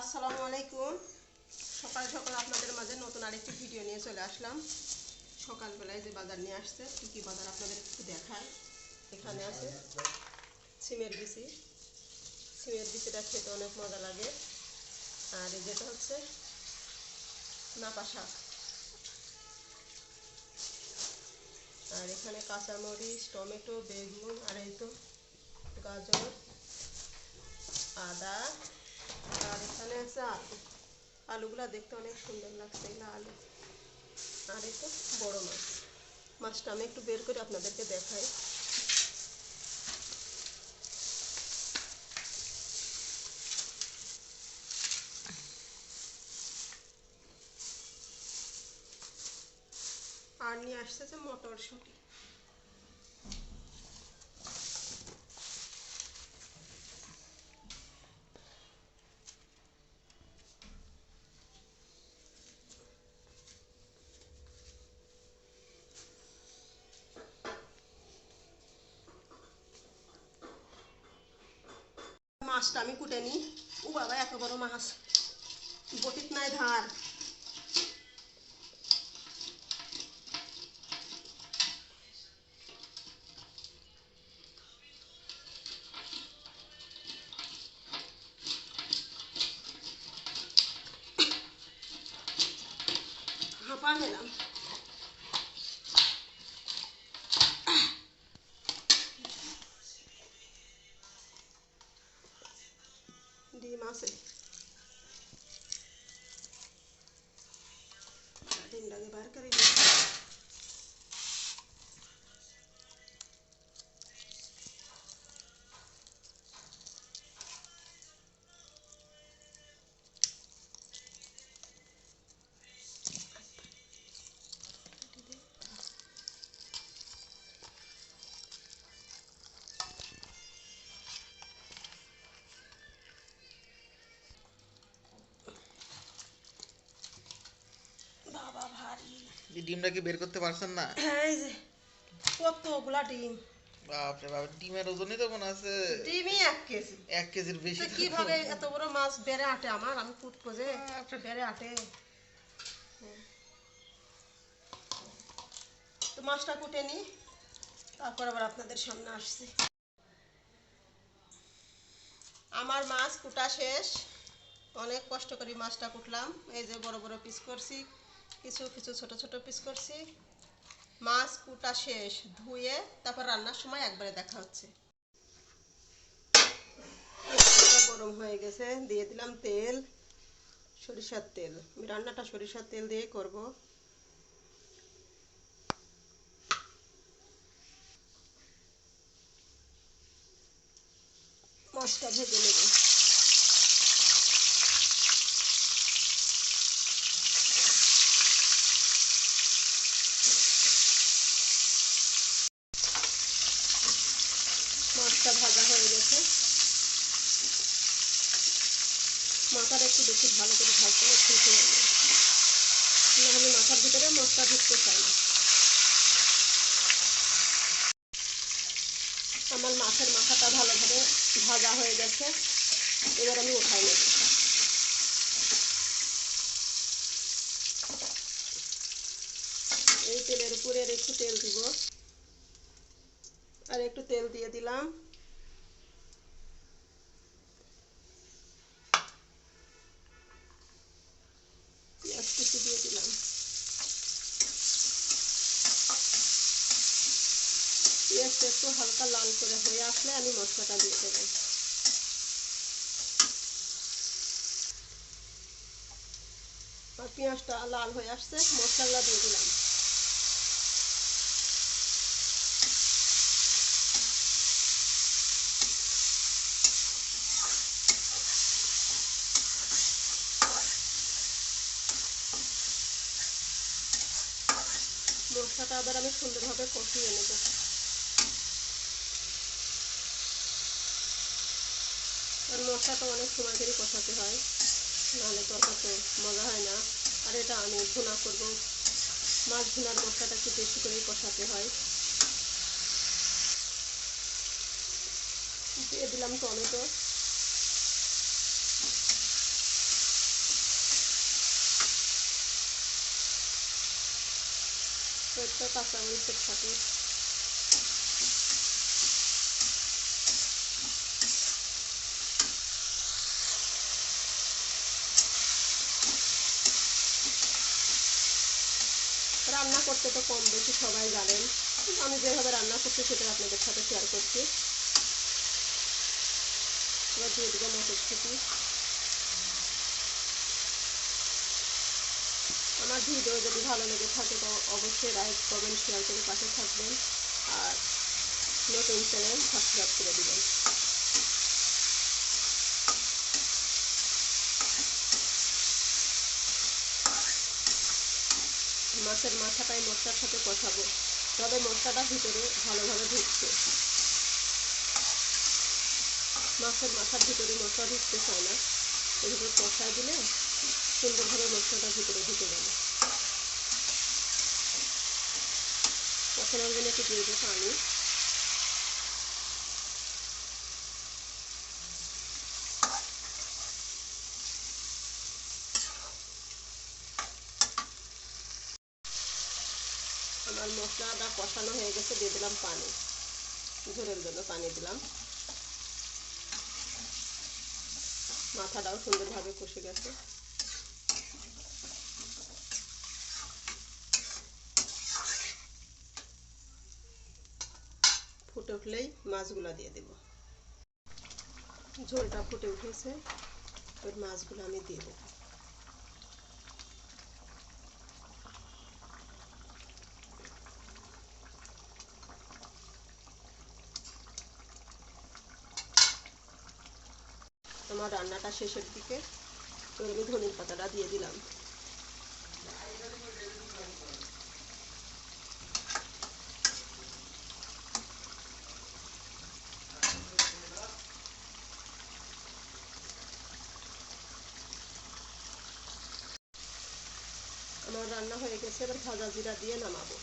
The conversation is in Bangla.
আসসালামু আলাইকুম। সকাল সকাল আপনাদের মাঝে নতুন আরেকটি ভিডিও নিয়ে চলে আসলাম। সকালবেলায় যে বাজার নিয়ে আসছে, কী কী বাজার আপনাদের একটু দেখায় এখানে আছে সিমের বিচি। সিমের বিচিটা খেতে অনেক মজা লাগে। আর এই যেটা হচ্ছে নাপা শাক। আর এখানে কাঁচামরিচ, টমেটো, বেগুন, আর এই তো গাজর, আদা আর এখানে আছে আলু। আলুগুলা দেখতে অনেক সুন্দর লাগছে এগুলো আলু। আর তো বড় মাছ। মাছটা আমি একটু বের করে আপনাদেরকে দেখাই। আর নিয়ে আসছে যে মটরশুঁটি। মাছটা আমি কুটে নিই। ও বাবা এত বড় মাছ। বটিত নাই ধার। ডিম আছে ডিমটাকে বার করে নিই। ডিমটা কি বের করতে পারছেন না? হ্যাঁ এই যে কতগুলা ডিম। বাপরে বাপ ডিমের ওজনই তো মনে আছে। ডিমই এক কেজি। এক কেজির বেশি কীভাবে এত বড় মাছ বেড়ে আটে আমার? আমি ফুটবো যে বেড়ে আটে। তো মাছটা কুটে নি তারপর আবার আপনাদের সামনে আসছি। আমার মাছ কুটা শেষ। অনেক কষ্ট করে মাছটা কুটলাম। এই যে বড় বড় পিস করছি। কিছু কিছু ছোট ছোট পিস করছি। মাছ কুটা শেষ। ধুয়ে তারপর রান্নার সময় একবারে দেখা হচ্ছে। গরম হয়ে গেছে। দিয়ে দিলাম তেল, সরিষার তেল। আমি রান্নাটা সরিষার তেল দিয়ে করব। মাছটা ভেজে নেব। মাছটা ভাজা হয়ে গেছে। মাথাটা একটু বেশি ভালো করে ভাজতে হবে ঠিক যাবে নাহলে মাথার ভিতরে মশলা ঢুকতে চায় না। আমার মাছের মাথাটা ভালোভাবে ভাজা হয়ে গেছে। এবার আমি উঠাই নেব। এই তেলের উপরে আর একটু তেল দিব। আর একটু তেল দিয়ে দিলাম পেঁয়াজ কুচি দিয়ে দিলাম পেঁয়াজটা একটু হালকা লাল করে হয়ে আসলে আমি মশলাটা দিয়ে দেবো। আর পেঁয়াজটা লাল হয়ে আসছে মশলাগুলো দিয়ে দিলাম। মশলাটা আবার আমি সুন্দরভাবে কষিয়ে নেব। আর মশলা তো অনেক সময় ধরে কষাতে হয়, নাহলে তো তো মজা হয় না। আর এটা আমি ভুনা করব, মাছ ভুনার মশলাটা একটু বেশি করেই কষাতে হয়। দিয়ে দিলাম টমেটো। কাঁচা কাঁচামরিচের থাকে রান্না করতে তো কম বেশি সবাই জানেন। আমি যেভাবে রান্না করছি সেটা আপনাদের সাথে শেয়ার করছি। এবার দিয়ে দেবো মটরশুঁটি। আমার ভিডিও যদি ভালো লেগে থাকে, তো অবশ্যই লাইক কমেন্ট শেয়ার করে পাশে থাকবেন। আর নতুন চ্যানেল সাবস্ক্রাইব করে দেবেন। মাছের মাথাটাই মশলার সাথে কষাবো। তবে মশলাটা ভিতরে ভালোভাবে ঢুকছে। মাছের মাথার ভিতরে মশলা ঢুকতে চায় না। এগুলো কষায় দিলে সুন্দরভাবে মশলাটা ভিতরে ঢুকে যাবে। কষানোর জন্য একটু দিয়ে দেবো পানি। আমার মশলাটা কষানো হয়ে গেছে, দিয়ে দিলাম পানি। ঝোলের জন্য পানি দিলাম। মাথাটাও সুন্দরভাবে কষে গেছে। ফুটে উঠলেই মাছগুলো দিয়ে দেব। ঝোলটা ফুটে উঠেছে, এবার মাছগুলো আমি দিয়ে দেবো। আমার রান্নাটা শেষের দিকে এবার আমি ধনির পাতাটা দিয়ে দিলাম। আমার রান্না হয়ে গেছে, এবার ভাজা জিরা দিয়ে নামাবো।